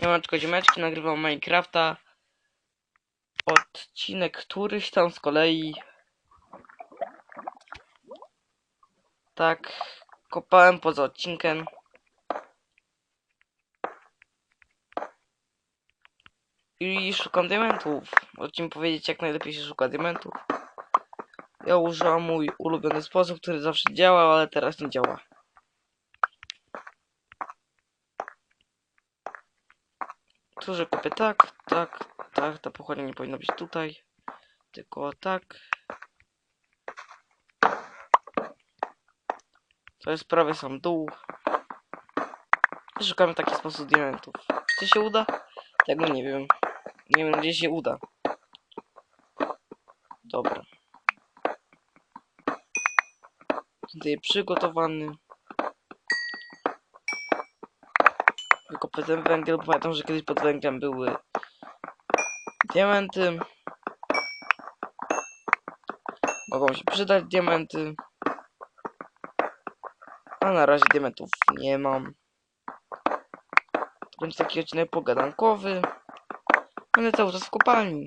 Siemaneczko ziomeczki, nagrywam Minecrafta. Odcinek któryś tam z kolei. Tak, kopałem poza odcinkiem. I szukam diamentów. Możecie powiedzieć jak najlepiej się szuka diamentów. Ja użyłam mój ulubiony sposób, który zawsze działał, ale teraz nie działa. Tu, że kopię tak, tak, tak, ta pochodnia nie powinna być tutaj, tylko tak. To jest prawie sam dół. I Szukamy w taki sposób diamentów. Czy się uda? Tego nie wiem. Nie wiem, gdzie się uda. Dobra. Tutaj przygotowany. Wykopę ten węgiel, bo pamiętam, że kiedyś pod węglem były diamenty. Mogą się przydać diamenty. A na razie diamentów nie mam. To będzie taki odcinek pogadankowy. Będę cały czas w kopalni.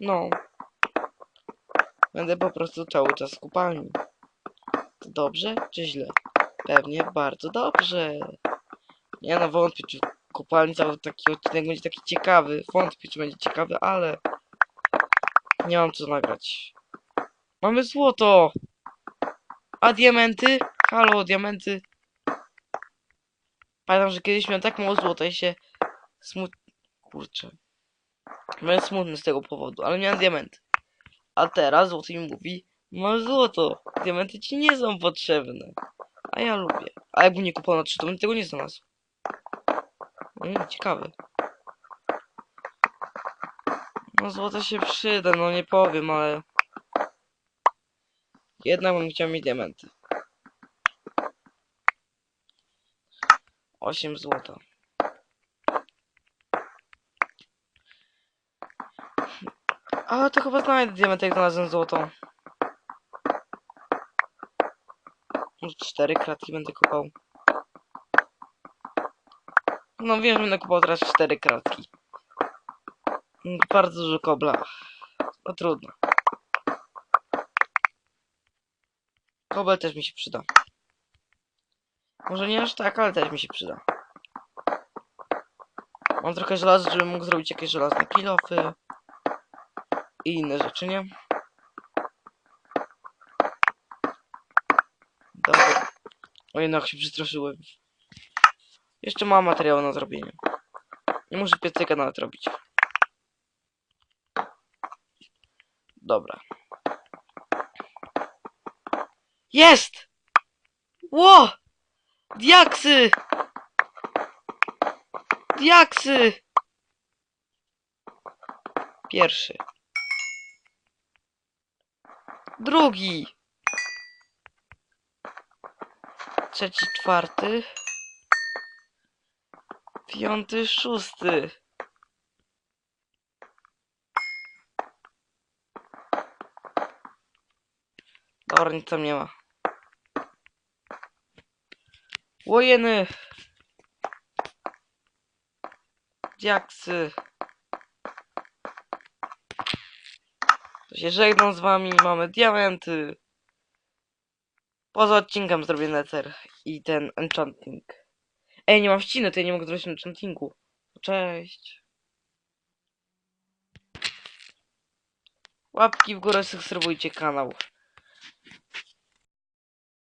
No. Będę po prostu cały czas w kopalni. To dobrze czy źle? Pewnie bardzo dobrze. Nie no, wątpię, czy kopalni cały taki odcinek będzie taki ciekawy. Wątpię, czy będzie ciekawy, ale nie mam co nagrać. Mamy złoto! A diamenty? Halo, diamenty? Pamiętam, że kiedyś miałem tak mało złota i się smut... Kurczę. Byłem smutny z tego powodu, ale miałem diamenty. A teraz złoty mi mówi, masz złoto, diamenty ci nie są potrzebne. A ja lubię. A jakbym nie kupował na 3, to bym tego nie znalazł. Mm, ciekawe. No złoto się przyda, no nie powiem, ale... Jednak bym chciał mieć diamenty. 8 złota. A to chyba znajdę diamenty, jak znalazłem złoto. Może cztery kratki będę kopał. No wiem, że będę kupował teraz cztery kratki. Bardzo dużo kobla. No trudno. Kobel też mi się przyda. Może nie aż tak, ale też mi się przyda. Mam trochę żelaza, żebym mógł zrobić jakieś żelazne kilofy. I inne rzeczy, nie? Dobra. O jednak się przestraszyłem. Jeszcze mam materiał na zrobienie. Nie muszę piecyka nawet robić. Dobra. Jest! Ło! Diaksy! Diaksy! Pierwszy. Drugi. Trzeci, czwarty. Piąty, szósty. Dobra, nic tam nie ma. Łojeny. Diaksy. To się żegnam z wami, mamy diamenty. Poza odcinkiem zrobię nether i ten enchanting. Ej, nie mam ściny, to ja nie mogę zrobić na chantingu. No cześć. Łapki w górę, subskrybujcie kanał.